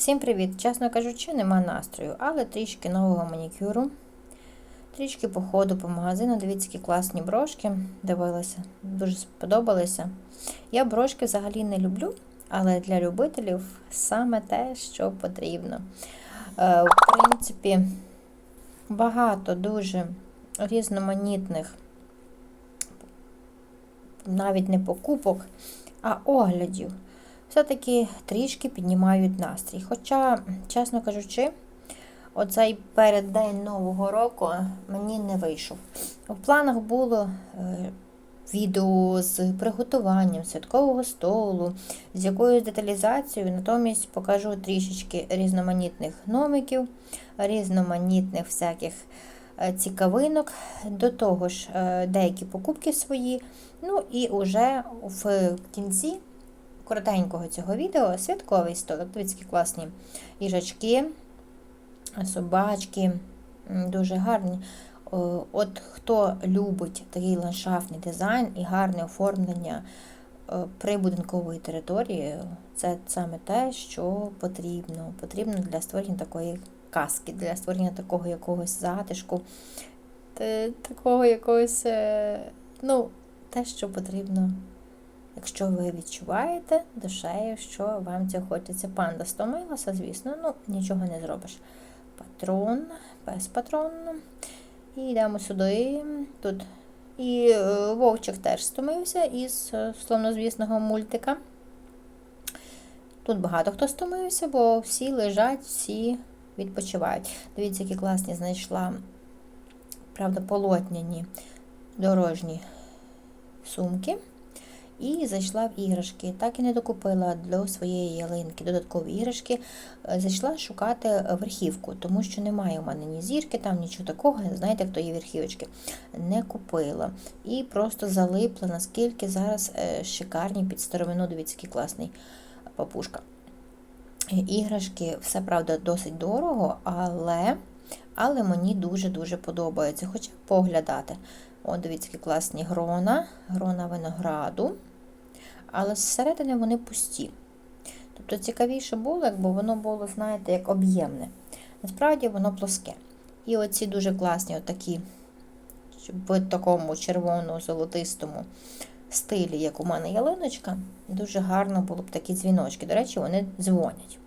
Всім привіт! Чесно кажучи, нема настрою, але трішки нового манікюру. Трішки походу по магазину. Дивіться, які класні брошки. Дивилася, дуже сподобалися. Я брошки взагалі не люблю, але для любителів саме те, що потрібно. Е, В принципі, багато дуже різноманітних, навіть не покупок, а оглядів все-таки трішки піднімають настрій. Хоча, чесно кажучи, оцей переддень Нового року мені не вийшов. В планах було е, відео з приготуванням святкового столу, з якоюсь деталізацією, натомість покажу трішечки різноманітних гномиків, різноманітних всяких е, цікавинок, до того ж, е, деякі покупки свої. Ну і вже в кінці коротенького цього відео святковий столик. Дивіться, які класні їжачки, собачки, дуже гарні. От хто любить такий ландшафтний дизайн і гарне оформлення прибудинкової території, це саме те, що потрібно. Потрібно для створення такої казки, для створення такого якогось затишку, такого якогось, е, ну, те, що потрібно Якщо ви відчуваєте душею, що вам це хочеться. Панда стомилася, звісно, ну нічого не зробиш. Патрон, без патрону. І йдемо сюди. Тут і е, Вовчик теж стомився із е, славнозвісного мультика. Тут багато хто стомився, бо всі лежать, всі відпочивають. Дивіться, які класні знайшла, правда, полотняні дорожні сумки. І зайшла в іграшки. Так і не докупила для своєї ялинки додаткові іграшки. Е, зайшла шукати верхівку, тому що немає у мене ні зірки, там нічого такого. Знаєте, хто є верхівочки. Не купила. І просто залипла, наскільки зараз е, шикарні під старовину, дивіться, який класний папушка. Іграшки, все правда, досить дорого, але але мені дуже-дуже подобається. Хоча поглядати. О, дивіться, які класні грона, грона винограду але зсередини вони пусті. Тобто цікавіше було, якби воно було, знаєте, як об'ємне. Насправді воно плоске. І оці дуже класні, отакі, в такому червоно-золотистому стилі, як у мене ялиночка, дуже гарно було б такі дзвіночки. До речі, вони дзвонять.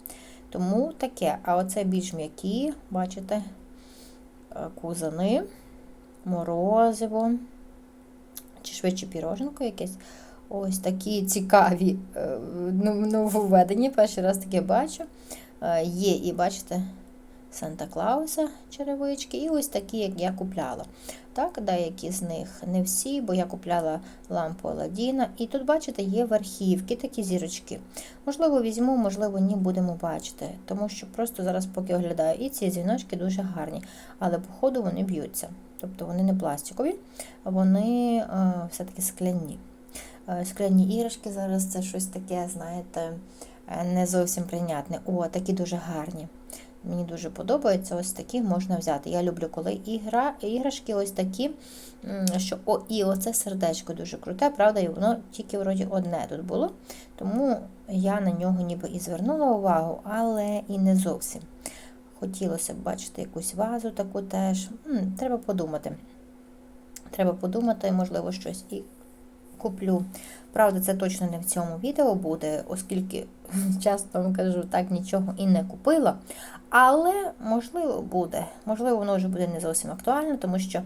Тому таке, а оце більш м'які, бачите, е, кузани, морозиво, чи швидше піроженко якесь. Ось такі цікаві е, нововведення. Перший раз таке бачу. Е, є, і бачите, Санта Клауса черевички, і ось такі, як я купляла. Так, Деякі з них не всі, бо я купляла лампу Аладдіна. І тут, бачите, є верхівки, такі зірочки. Можливо, візьму, можливо, ні, будемо бачити. Тому що просто зараз, поки оглядаю, і ці дзвіночки дуже гарні, але, по ходу, вони б'ються. Тобто вони не пластикові, вони е, все-таки скляні. Е, скляні іграшки зараз це щось таке, знаєте, е, не зовсім прийнятне. О, такі дуже гарні. Мені дуже подобається, ось такі можна взяти. Я люблю, коли ігра, іграшки ось такі, що о, і оце сердечко дуже круте, правда, і воно тільки вроді одне тут було. Тому я на нього ніби і звернула увагу, але і не зовсім. Хотілося б бачити якусь вазу таку теж. М, треба подумати. Треба подумати, можливо, щось і куплю. Правда, це точно не в цьому відео буде, оскільки часто вам кажу, так нічого і не купила. Але, можливо, буде. Можливо, воно вже буде не зовсім актуально, тому що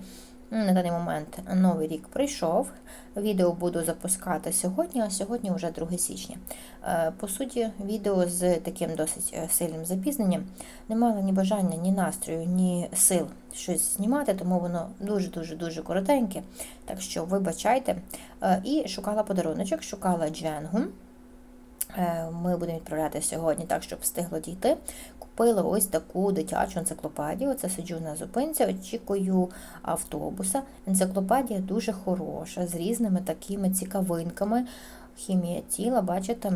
на даний момент новий рік прийшов. Відео буду запускати сьогодні, а сьогодні вже 2 січня. Е, по суті, відео з таким досить е, сильним запізненням не мала ні бажання, ні настрою, ні сил щось знімати, тому воно дуже-дуже-дуже коротеньке. Так що, вибачайте. Е, і шукала подаруночок, шукала дженгу. Ми будемо відправляти сьогодні так, щоб встигло дійти. Купила ось таку дитячу енциклопедію. Це сиджу на зупинці, очікую автобуса. Енциклопедія дуже хороша, з різними такими цікавинками. Хімія тіла, бачите,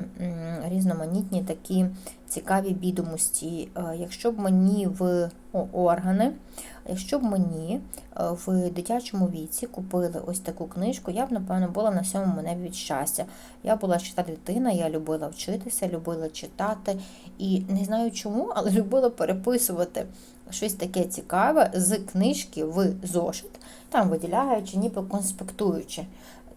різноманітні такі цікаві відомості. Е, Якщо б мені в органи, якщо б мені е, в дитячому віці купили ось таку книжку, я б, напевно, була на сьомому небі від щастя. Я була чита дитина, я любила вчитися, любила читати і не знаю чому, але любила переписувати щось таке цікаве з книжки в зошит, там виділяючи, ніби конспектуючи.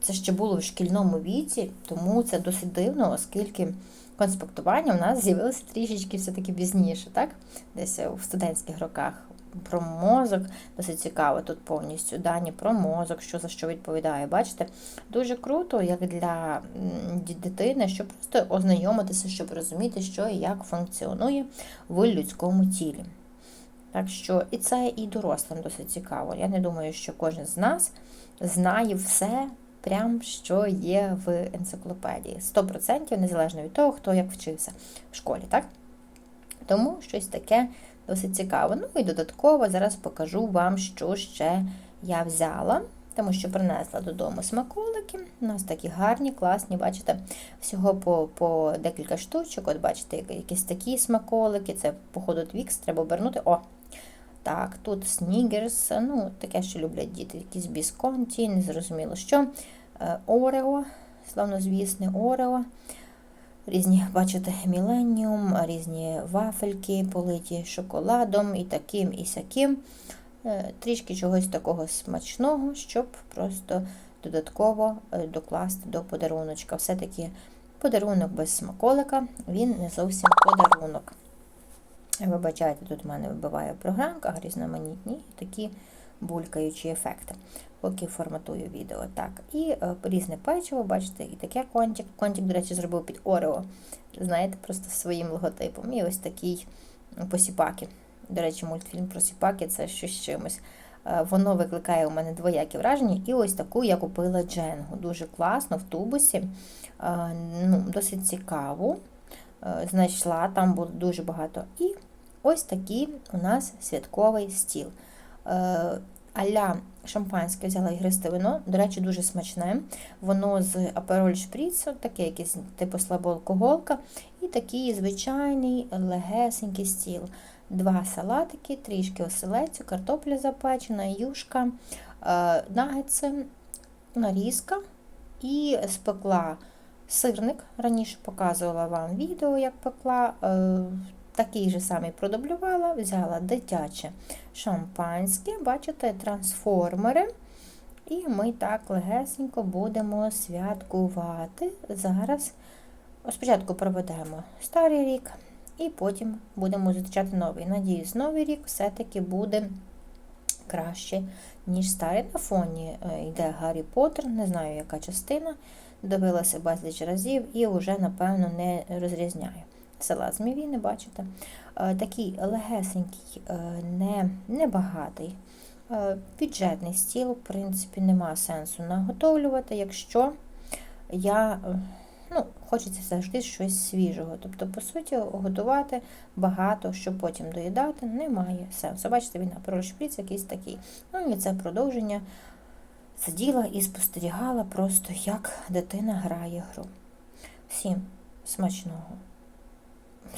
Це ще було в шкільному віці, тому це досить дивно, оскільки конспектування в нас з'явилося трішечки все-таки пізніше, так? Десь в студентських роках. Про мозок досить цікаво тут повністю дані про мозок, що за що відповідає. Бачите, дуже круто, як для дитини, щоб просто ознайомитися, щоб розуміти, що і як функціонує в людському тілі. Так що і це і дорослим досить цікаво. Я не думаю, що кожен з нас знає все, прям що є в енциклопедії. 100% незалежно від того, хто як вчився в школі, так? Тому щось таке досить цікаве. Ну і додатково зараз покажу вам, що ще я взяла. Тому що принесла додому смаколики. У нас такі гарні, класні, бачите, всього по по декілька штучок. От бачите, якісь такі смаколики. Це, походу, твікс, треба обернути. О! Так, тут снігерс, ну, таке, що люблять діти, якісь бісконті, незрозуміло що. Е, Орео, славнозвісне Орео. Різні, бачите, міленіум, різні вафельки, политі шоколадом і таким, і сяким. Е, Трішки чогось такого смачного, щоб просто додатково е, докласти до подаруночка. Все-таки подарунок без смаколика, він не зовсім подарунок. Вибачайте, тут в мене вибиває програмка, різноманітні такі булькаючі ефекти. Поки форматую відео. Так, і е, різне печиво, бачите, і таке контик. Контик, до речі, зробив під Орео. Знаєте, просто своїм логотипом. І ось такий посіпаки. До речі, мультфільм про сіпаки це з чимось. Е, Воно викликає у мене двоякі враження. І ось таку я купила Дженгу. Дуже класно в тубусі, е, ну, досить цікаву. Е, Знайшла, там було дуже багато. І ось такий у нас святковий стіл. Е, Аля шампанське взяла ігристе вино, до речі, дуже смачне. Воно з апероль шпріц, таке якесь типу слабоалкоголка, і такий звичайний легесенький стіл. Два салатики, трішки оселецю, картопля запечена, юшка, е, нагетси, нарізка і спекла сирник. Раніше показувала вам відео, як пекла. Такий же самий продублювала, взяла дитяче шампанське, бачите, трансформери. І ми так легесенько будемо святкувати. Зараз спочатку проведемо старий рік, і потім будемо зустрічати новий. Надіюсь, новий рік все-таки буде краще, ніж старий. На фоні е, йде Гаррі Поттер, не знаю, яка частина. Дивилася безліч разів і вже, напевно, не розрізняю. Салат з мівіни, бачите. Е, Такий легесенький, е, не, небагатий. Е, Бюджетний стіл, в принципі, нема сенсу наготовлювати, якщо я ну, хочеться завжди щось свіжого. Тобто, по суті, готувати багато, щоб потім доїдати, немає сенсу. Бачите, він на шприц якийсь такий. Ну і це продовження сиділа і спостерігала просто, як дитина грає гру. Всім смачного!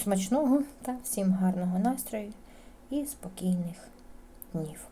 Смачного та всім гарного настрою і спокійних днів.